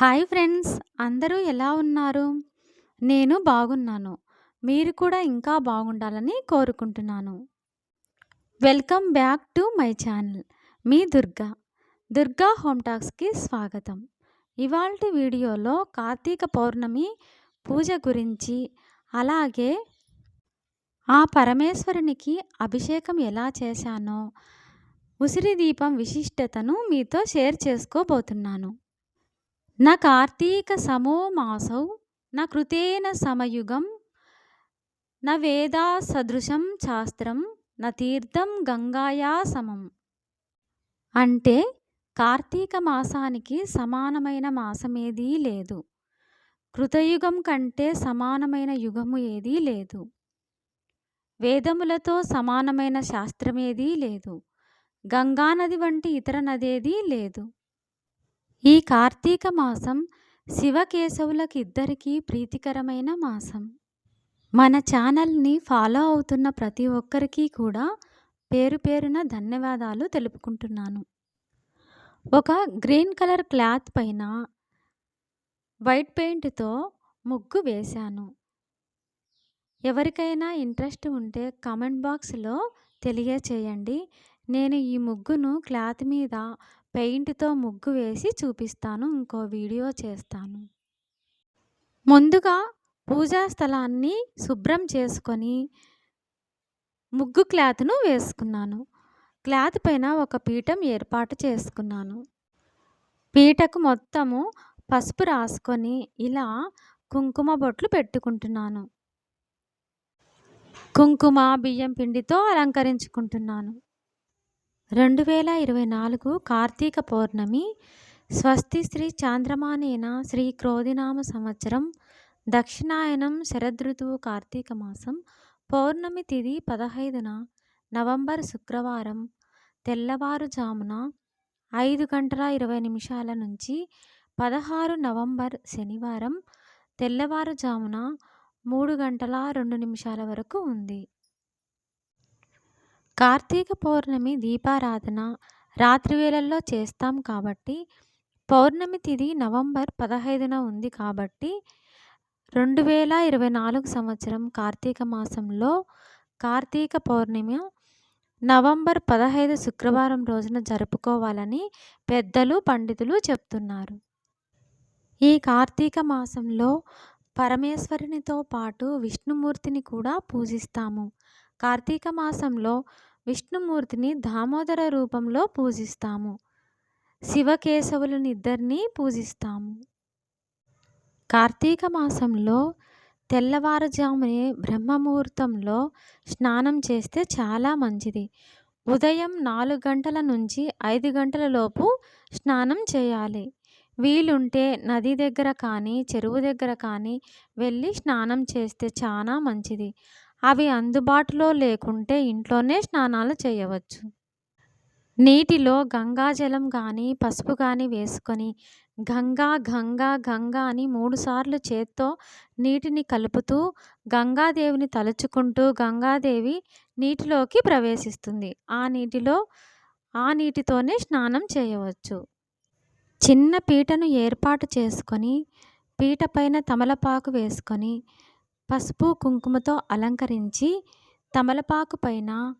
Hi friends అందరూ ఎలా ఉన్నారు? నేను బాగున్నాను. మీరు కూడా ఇంకా బాగుండాలని కోరుకుంటున్నాను. Welcome back to my channel. Me Durga. Durga home టాక్స్కి స్వాగతం. ఇవాళ వీడియోలో కార్తీక పౌర్ణమి పూజ గురించి అలాగే ఆ పరమేశ్వరునికి అభిషేకం ఎలా చేశానో ఉసిరి దీపం విశిష్టతను మీతో షేర్ చేసుకోబోతున్నాను. నా కార్తీక సమోమాసౌ నా కృతేన సమయుగం నా వేదా సదృశం శాస్త్రం నా తీర్థం గంగాయా సమం. అంటే కార్తీక మాసానికి సమానమైన మాసమేదీ లేదు. కృతయుగం కంటే సమానమైన యుగము ఏదీ లేదు. వేదములతో సమానమైన శాస్త్రమేదీ లేదు. గంగానది వంటి ఇతర నదేదీ లేదు. ఈ కార్తీక మాసం శివకేశవులకిద్దరికీ ప్రీతికరమైన మాసం. మన ఛానల్ని ఫాలో అవుతున్న ప్రతి ఒక్కరికి కూడా పేరు పేరున ధన్యవాదాలు తెలుపుకుంటున్నాను. ఒక గ్రీన్ కలర్ క్లాత్ పైన వైట్ పెయింట్తో ముగ్గు వేశాను. ఎవరికైనా ఇంట్రెస్ట్ ఉంటే కామెంట్ బాక్స్లో తెలియచేయండి. నేను ఈ ముగ్గును క్లాత్ మీద పెయింట్తో ముగ్గు వేసి చూపిస్తాను ఇంకో వీడియో చేస్తాను. ముందుగా పూజా స్థలాన్ని శుభ్రం చేసుకొని ముగ్గు క్లాత్ను వేసుకున్నాను. క్లాత్ పైన ఒక పీఠం ఏర్పాటు చేసుకున్నాను. పీటకు మొత్తము పసుపు రాసుకొని ఇలా కుంకుమ బొట్లు పెట్టుకుంటున్నాను. కుంకుమ బియ్యం పిండితో అలంకరించుకుంటున్నాను. రెండు వేల ఇరవై నాలుగు కార్తీక పౌర్ణమి స్వస్తి శ్రీ చాంద్రమానేన శ్రీ క్రోధినామ సంవత్సరం దక్షిణాయనం శరదృతువు కార్తీక మాసం పౌర్ణమి తిథి పదహైదున నవంబర్ శుక్రవారం తెల్లవారుజామున ఐదు గంటల ఇరవై నిమిషాల నుంచి పదహారు నవంబర్ శనివారం తెల్లవారుజామున మూడు గంటల రెండు నిమిషాల వరకు ఉంది. కార్తీక పౌర్ణమి దీపారాధన రాత్రి వేళల్లో చేస్తాం కాబట్టి పౌర్ణమి తిది నవంబర్ పదహైదున ఉంది కాబట్టి రెండు వేల ఇరవై నాలుగు సంవత్సరం కార్తీక మాసంలో కార్తీక పౌర్ణమి నవంబర్ పదహైదు శుక్రవారం రోజున జరుపుకోవాలని పెద్దలు పండితులు చెప్తున్నారు. ఈ కార్తీక మాసంలో పరమేశ్వరునితో పాటు విష్ణుమూర్తిని కూడా పూజిస్తాము. కార్తీక మాసంలో విష్ణుమూర్తిని దామోదర రూపంలో పూజిస్తాము. శివకేశవులనిద్దరిని పూజిస్తాము. కార్తీక మాసంలో తెల్లవారుజామునే బ్రహ్మముహూర్తంలో స్నానం చేస్తే చాలా మంచిది. ఉదయం నాలుగు గంటల నుంచి ఐదు గంటల లోపు స్నానం చేయాలి. వీలుంటే నది దగ్గర కానీ చెరువు దగ్గర కానీ వెళ్ళి స్నానం చేస్తే చాలా మంచిది. అవి అందుబాటులో లేకుంటే ఇంట్లోనే స్నానాలు చేయవచ్చు. నీటిలో గంగాజలం కానీ పసుపు కానీ వేసుకొని గంగా గంగా గంగా అని మూడుసార్లు చేత్తో నీటిని కలుపుతూ గంగాదేవిని తలుచుకుంటూ గంగాదేవి నీటిలోకి ప్రవేశిస్తుంది. ఆ నీటిలో ఆ నీటితోనే స్నానం చేయవచ్చు. చిన్న పీటను ఏర్పాటు చేసుకొని పీట పైన తమలపాకు వేసుకొని పసుపు కుంకుమతో అలంకరించి తమలపాకు పైన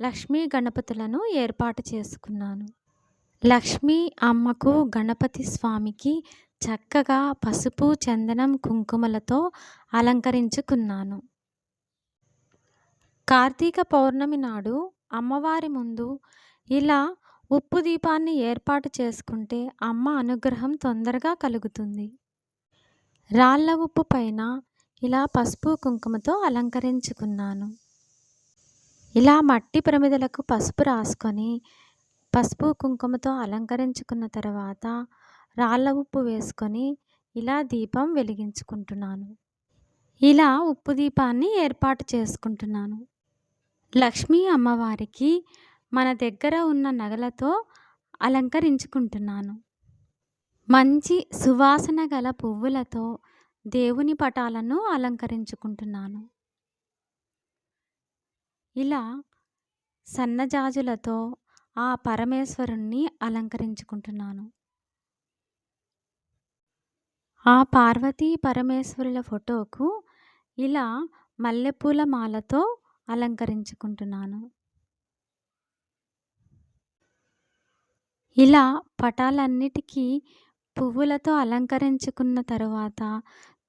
లక్ష్మీ గణపతులను ఏర్పాటు చేసుకున్నాను. లక్ష్మీ అమ్మకు గణపతి స్వామికి చక్కగా పసుపు చందనం కుంకుమలతో అలంకరించుకున్నాను. కార్తీక పౌర్ణమి నాడు అమ్మవారి ముందు ఇలా ఉప్పు దీపాన్ని ఏర్పాటు చేసుకుంటే అమ్మ అనుగ్రహం తొందరగా కలుగుతుంది. రాళ్ళ ఉప్పు పైన ఇలా పసుపు కుంకుమతో అలంకరించుకున్నాను. ఇలా మట్టి ప్రమిదలకు పసుపు రాసుకొని పసుపు కుంకుమతో అలంకరించుకున్న తర్వాత రాళ్ళ ఉప్పు వేసుకొని ఇలా దీపం వెలిగించుకుంటున్నాను. ఇలా ఉప్పు దీపాన్ని ఏర్పాటు చేసుకుంటున్నాను. లక్ష్మీ అమ్మవారికి మన దగ్గర ఉన్న నగలతో అలంకరించుకుంటున్నాను. మంచి సువాసన గల పువ్వులతో దేవుని పటాలను అలంకరించుకుంటున్నాను ఇలా సన్నజాజులతో ఆ పరమేశ్వరుణ్ణి అలంకరించుకుంటున్నాను ఆ పార్వతీ పరమేశ్వరుల ఫోటోకు ఇలా మల్లెపూల మాలతో అలంకరించుకుంటున్నాను. ఇలా పటాలన్నిటికీ పువ్వులతో అలంకరించుకున్న తరువాత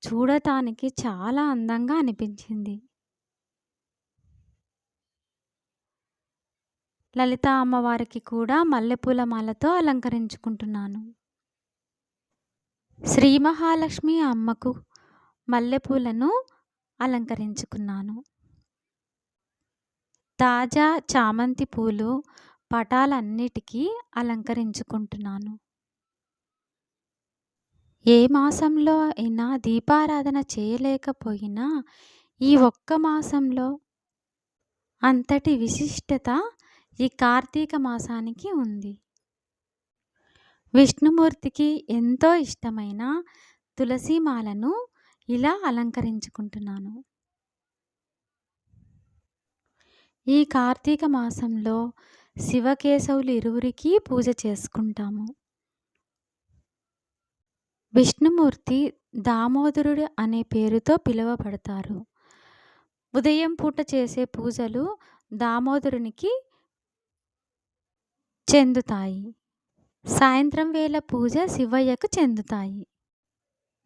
చూడటానికి చాలా అందంగా అనిపించింది. లలిత అమ్మవారికి కూడా మల్లెపూల మాలతో అలంకరించుకుంటున్నాను. శ్రీ మహాలక్ష్మి అమ్మకు మల్లెపూలను అలంకరించుకున్నాను. తాజా చామంతి పూలు పటాలన్నిటికీ అలంకరించుకుంటున్నాను. ఏ మాసంలో అయినా దీపారాధన చేయలేకపోయినా ఈ ఒక్క మాసంలో అంతటి విశిష్టత ఈ కార్తీక మాసానికి ఉంది. విష్ణుమూర్తికి ఎంతో ఇష్టమైన తులసిమాలను ఇలా అలంకరించుకుంటున్నాను. ఈ కార్తీక మాసంలో శివకేశవులు ఇరువురికి పూజ చేసుకుంటాము. విష్ణుమూర్తి దామోదరుడు అనే పేరుతో పిలువబడతారు. ఉదయం పూట చేసే పూజలు దామోదరునికి చెందుతాయి. సాయంత్రం వేళ పూజ శివయ్యకు చెందుతాయి.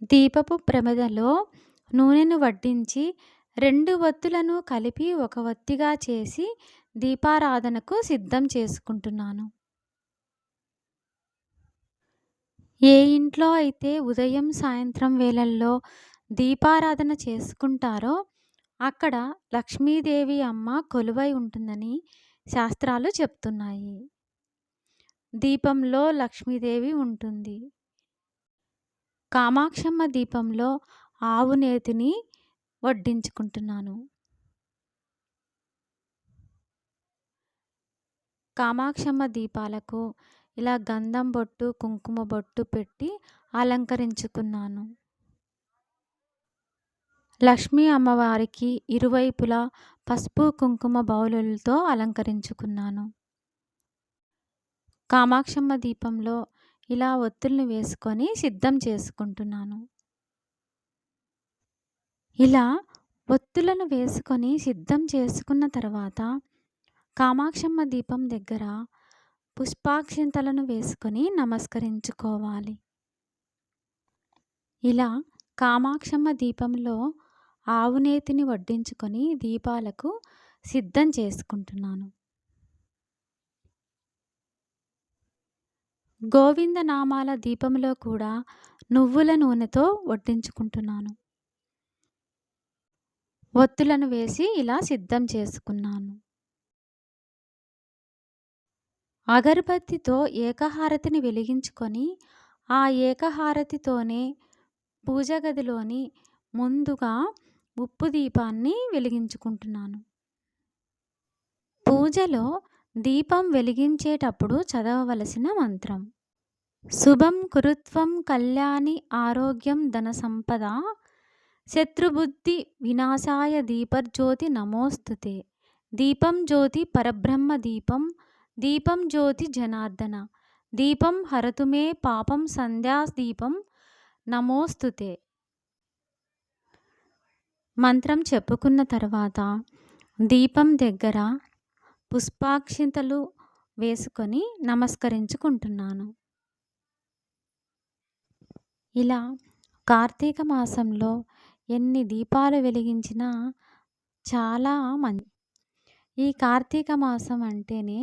దీపపు ప్రమిదలో నూనెను వడ్డించి రెండు వత్తులను కలిపి ఒక వత్తిగా చేసి దీపారాధనకు సిద్ధం చేసుకుంటున్నాను. ఏ ఇంట్లో అయితే ఉదయం, సాయంత్రం వేళల్లో దీపారాధన చేసుకుంటారో అక్కడ లక్ష్మీదేవి అమ్మ కొలువై ఉంటుందని శాస్త్రాలు చెప్తున్నాయి. దీపంలో లక్ష్మీదేవి ఉంటుంది. కామాక్షమ్మ దీపంలో ఆవు నేతిని వడ్డించుకుంటున్నాను. కామాక్షమ్మ దీపాలకు ఇలా గంధం బొట్టు, కుంకుమ బొట్టు పెట్టి అలంకరించుకున్నాను. లక్ష్మీ అమ్మవారికి ఇరువైపులా పసుపు, కుంకుమ బౌలులతో అలంకరించుకున్నాను. కామాక్షమ్మ దీపంలో ఇలా ఒత్తుల్ని వేసుకొని సిద్ధం చేసుకుంటున్నాను. ఇలా ఒత్తులను వేసుకొని సిద్ధం చేసుకున్న తర్వాత కామాక్షమ్మ దీపం దగ్గర పుష్పాక్షింతలను వేసుకొని నమస్కరించుకోవాలి. ఇలా కామాక్షమ్మ దీపంలో ఆవునేతిని వడ్డించుకొని దీపాలకు సిద్ధం చేసుకుంటున్నాను. గోవింద నామాల దీపంలో కూడా నువ్వుల నూనెతో వడ్డించుకుంటున్నాను. ఒత్తులను వేసి ఇలా సిద్ధం చేసుకున్నాను. అగరబత్తితో ఏకహారతిని వెలిగించుకొని ఆ ఏకహారతితోనే పూజ గదిలోని ముందుగా ఉప్పు దీపాన్ని వెలిగించుకుంటున్నాను. పూజలో దీపం వెలిగించేటప్పుడు చదవవలసిన మంత్రం. శుభం కురుత్వం కళ్యాణి ఆరోగ్యం ధన సంపద శత్రుబుద్ధి వినాశాయ దీపర్జ్యోతి నమోస్తుతే దీపం జ్యోతి పరబ్రహ్మ దీపం దీపం జ్యోతి జనార్దన. దీపం హరతుమే పాపం సంధ్యాదీపం నమోస్తుతే మంత్రం చెప్పుకున్న తర్వాత దీపం దగ్గర పుష్పాక్షింతలు వేసుకొని నమస్కరించుకుంటున్నాను. ఇలా కార్తీక మాసంలో ఎన్ని దీపాలు వెలిగించినా చాలా మం ఈ కార్తీక మాసం అంటేనే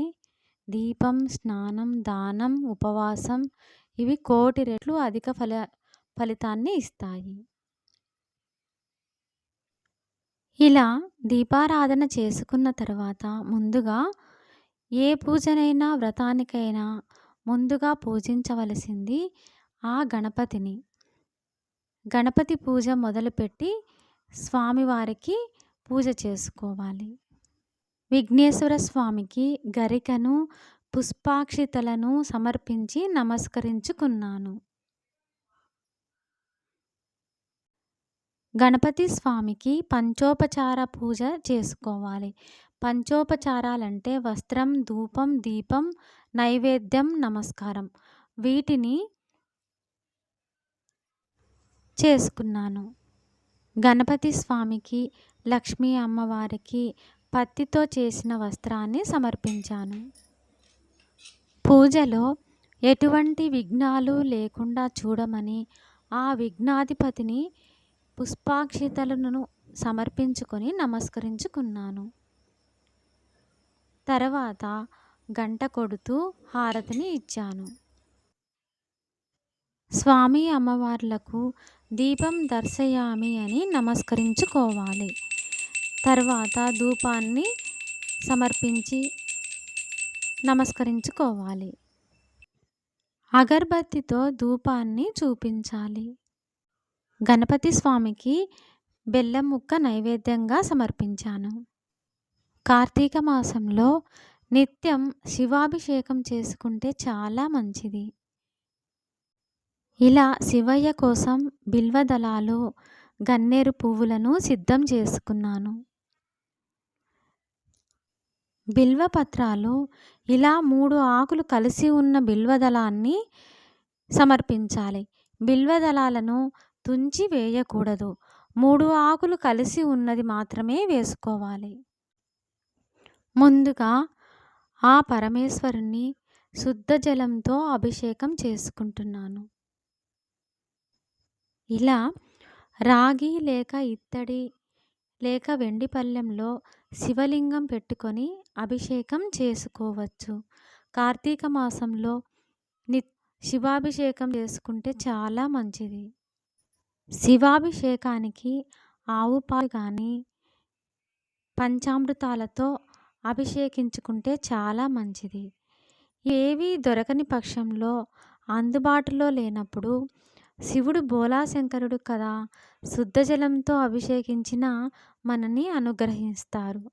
దీపం, స్నానం, దానం, ఉపవాసం ఇవి కోటి రెట్లు అధిక ఫల ఫలితాన్ని ఇస్తాయి. ఇలా దీపారాధన చేసుకున్న తర్వాత ముందుగా ఏ పూజనైనా, వ్రతానికైనా ముందుగా పూజించవలసింది ఆ గణపతిని. గణపతి పూజ మొదలుపెట్టి స్వామివారికి పూజ చేసుకోవాలి. విఘ్నేశ్వర స్వామికి గరికను, పుష్పాక్షితలను సమర్పించి నమస్కరించుకున్నాను. గణపతి స్వామికి పంచోపచార పూజ చేసుకోవాలి. పంచోపచారాలంటే వస్త్రం, ధూపం, దీపం, నైవేద్యం, నమస్కారం. వీటిని చేసుకున్నాను గణపతి స్వామికి లక్ష్మీ అమ్మవారికి పత్తితో చేసిన వస్త్రాన్ని సమర్పించాను. పూజలో ఎటువంటి విఘ్నాలు లేకుండా చూడమని ఆ విఘ్నాధిపతిని పుష్పాక్షితలను సమర్పించుకొని నమస్కరించుకున్నాను. తర్వాత గంట కొడుతూ హారతిని ఇచ్చాను. స్వామి అమ్మవార్లకు దీపం దర్శయామి అని నమస్కరించుకోవాలి. తర్వాత ధూపాన్ని సమర్పించి నమస్కరించుకోవాలి. అగరబత్తితో ధూపాన్ని చూపించాలి. గణపతి స్వామికి బెల్లం ముక్క నైవేద్యంగా సమర్పించాను. కార్తీక మాసంలో నిత్యం శివాభిషేకం చేసుకుంటే చాలా మంచిది. ఇలా శివయ్య కోసం బిల్వదళాలు గన్నేరు పువ్వులను సిద్ధం చేసుకున్నాను. బిల్వపత్రాలు ఇలా మూడు ఆకులు కలిసి ఉన్న బిల్వదళాన్ని సమర్పించాలి. బిల్వదళాలను తుంచి వేయకూడదు. మూడు ఆకులు కలిసి ఉన్నది మాత్రమే వేసుకోవాలి. ముందుగా ఆ పరమేశ్వరుని శుద్ధ జలంతో అభిషేకం చేసుకుంటున్నాను. ఇలా రాగి లేక ఇత్తడి లేక వెండి పళ్ళెంలో శివలింగం పెట్టుకొని అభిషేకం చేసుకోవచ్చు. కార్తీక మాసంలో ని శివాభిషేకం చేసుకుంటే చాలా మంచిది. శివాభిషేకానికి ఆవు పాలు కానీ పంచామృతాలతో అభిషేకించుకుంటే చాలా మంచిది. ఏవి దొరకని పక్షంలో అందుబాటులో లేనప్పుడు శివుడు బోలాశంకరుడు కదా శుద్ధ జలంతో అభిషేకించిన మనని అనుగ్రహిస్తారు.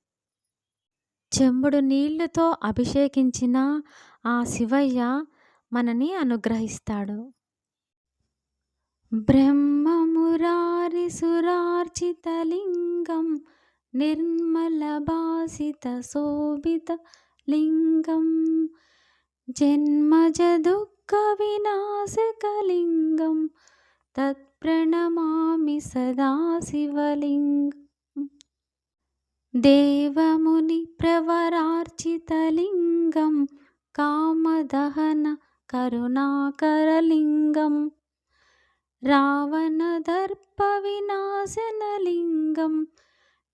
చెంబుడు నీళ్ళతో అభిషేకించిన ఆ శివయ్య మనని అనుగ్రహిస్తాడు. బ్రహ్మమురారి సురార్చితలింగం నిర్మలభాసిత శోభిత లింగం జన్మజదు దుఃఖ తత్ప్రణమామి సదాశివలింగం దేవముని ప్రవరార్చితలింగం కామదహన కరుణాకరలింగం రావణదర్పవినాశనలింగం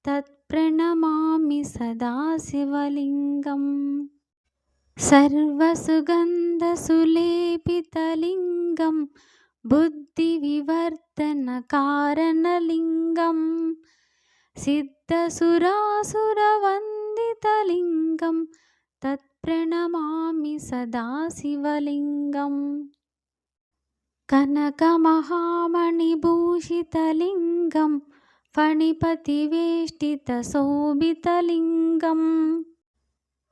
తత్ప్రణమామి సదాశివలింగం सर्वसुगन्धसुलेपितलिङ्गं बुद्धिविवर्तनकारणलिङ्गं सिद्धसुरासुरवन्दितलिङ्गं तत्प्रणमामि सदाशिवलिङ्गं। कनकमहामणिभूषितलिङ्गं फणिपतिवेष्टितशोभितलिङ्गम्।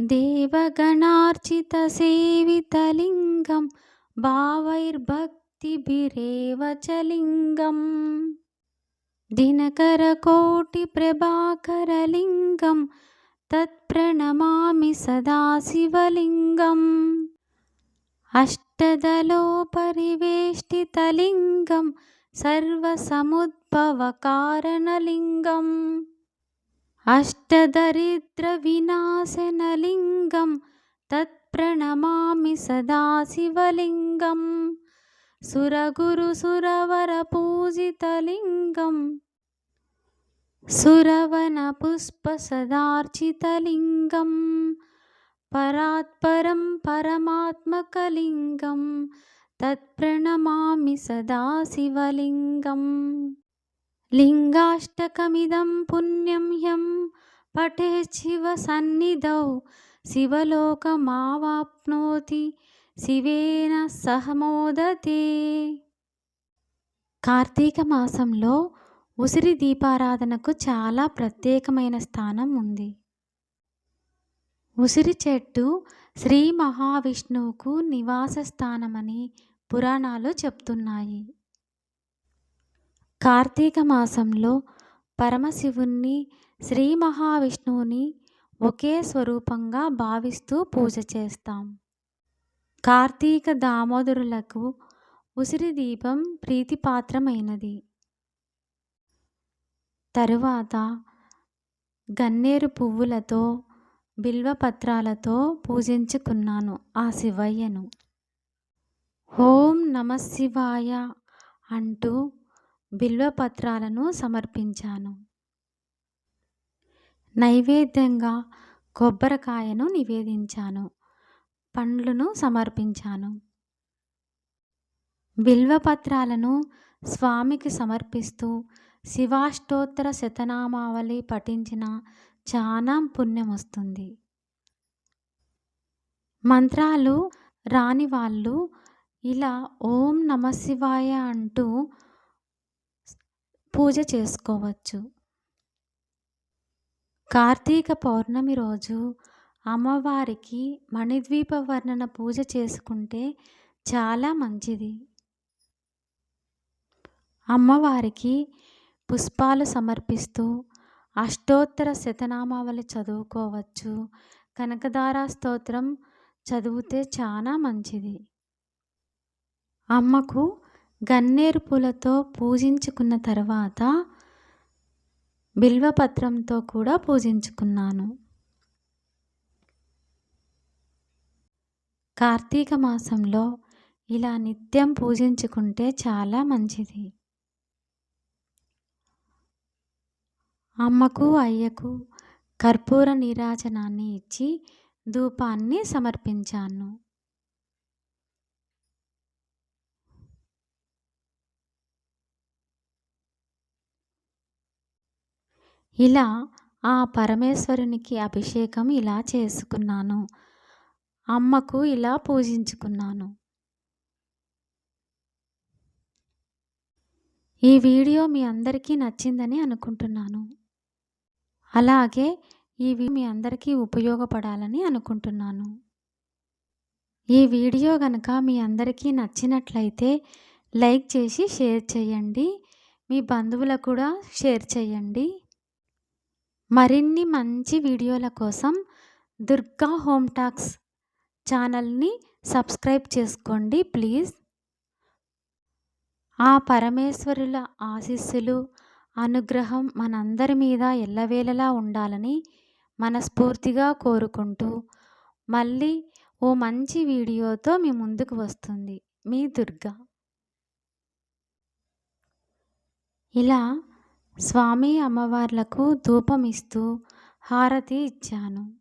देवगणार्चितसेवितलिङ्गं भावैर्भक्तिभिरेव च लिङ्गम्। दिनकरकोटिप्रभाकरलिङ्गं तत्प्रणमामि सदा शिवलिङ्गम्। अष्टदलोपरिवेष्टितलिङ्गं सर्वसमुद्भवकारणलिङ्गम् अष्टदरिद्रविनाशनलिङ्गं तत्प्रणमामि सदा शिवलिङ्गं सुरगुरुसुरवरपूजितलिङ्गं सुरवनपुष्पसदार्चितलिङ्गं परात्परं परमात्मकलिङ्गं तत्प्रणमामि सदा లింగాష్టకమిదం పుణ్యం హ్యం పఠే శివ సన్నిధౌ. శివలోకమావాప్నోతి శివేన సహమోదతే. కార్తీక మాసంలో ఉసిరి దీపారాధనకు చాలా ప్రత్యేకమైన స్థానం ఉంది. ఉసిరి చెట్టు శ్రీ మహావిష్ణువుకు నివాస స్థానమని పురాణాలు చెప్తున్నాయి. కార్తీక మాసంలో పరమశివుణ్ణి శ్రీ మహావిష్ణువుని ఒకే స్వరూపంగా భావిస్తూ పూజ చేస్తాం. కార్తీక దామోదరులకు ఉసిరి దీపం ప్రీతిపాత్రమైనది. తరువాత గన్నేరు పువ్వులతో బిల్వపత్రాలతో పూజించుకున్నాను ఆ శివయ్యను. ఓం నమ శివాయ అంటూ బిల్వపత్రాలను సమర్పించాను. నైవేద్యంగా కొబ్బరికాయను నివేదించాను. పండ్లను సమర్పించాను. బిల్వపత్రాలను స్వామికి సమర్పిస్తూ శివాష్టోత్తర శతనామావళి పఠించిన చాలా పుణ్యం వస్తుంది. మంత్రాలు రాని వాళ్ళు ఇలా ఓం నమ శివాయ అంటూ పూజ చేసుకోవచ్చు. కార్తీక పౌర్ణమి రోజు అమ్మవారికి మణిద్వీప వర్ణన పూజ చేసుకుంటే చాలా మంచిది. అమ్మవారికి పుష్పాలు సమర్పిస్తూ అష్టోత్తర శతనామావళి చదువుకోవచ్చు. కనకదారా స్తోత్రం చదివితే చాలా మంచిది. అమ్మకు గన్నేరు పూలతో పూజించుకున్న తర్వాత బిల్వపత్రంతో కూడా పూజించుకున్నాను. కార్తీక మాసంలో ఇలా నిత్యం పూజించుకుంటే చాలా మంచిది. అమ్మకు అయ్యకు కర్పూర నీరాజనాన్ని ఇచ్చి ధూపాన్ని సమర్పించాను. ఇలా ఆ పరమేశ్వరునికి అభిషేకం ఇలా చేసుకున్నాను. అమ్మకు ఇలా పూజించుకున్నాను. ఈ వీడియో మీ అందరికీ నచ్చిందని అనుకుంటున్నాను. అలాగే ఇవి మీ అందరికీ ఉపయోగపడాలని అనుకుంటున్నాను. ఈ వీడియో కనుక మీ అందరికీ నచ్చినట్లయితే లైక్ చేసి షేర్ చేయండి. మీ బంధువులకు కూడా షేర్ చేయండి. మరిన్ని మంచి వీడియోల కోసం దుర్గా హోమ్ టాక్స్ ఛానల్ని సబ్స్క్రైబ్ చేసుకోండి ప్లీజ్. ఆ పరమేశ్వరుల ఆశీస్సులు అనుగ్రహం మనందరి మీద ఎల్లవేళలా ఉండాలని మనస్ఫూర్తిగా కోరుకుంటూ మళ్ళీ ఓ మంచి వీడియోతో మీ ముందుకు వస్తుంది. మీ దుర్గా. ఇలా స్వామి అమ్మవార్లకు ధూపం ఇస్తూ హారతి ఇచ్చాను.